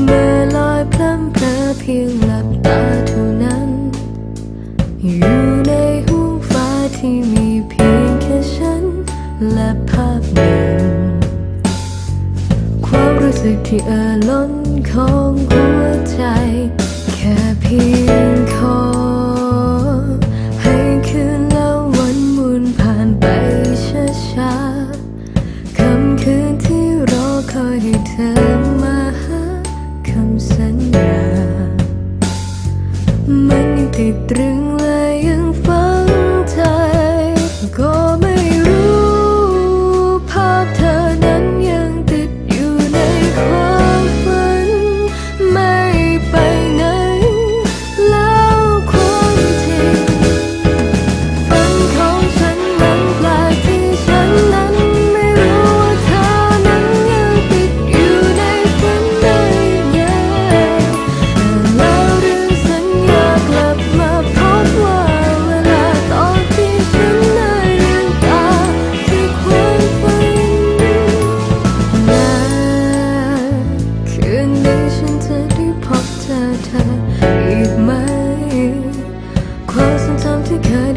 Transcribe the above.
เมื่อลอยพลั้มเพลียหลับตาเท่านั้น อยู่ในห้วงฟ้าที่มีเพียงแค่ฉัน และภาพหนึ่งความรู้สึกที่เอ่อล้นของหัวใจ แค่เพียงขอให้คืนแล้ววันมุนผ่านไปช้าๆคำคืนที่รอคอยให้เธอ ติดตรึงและยังฝัง ความท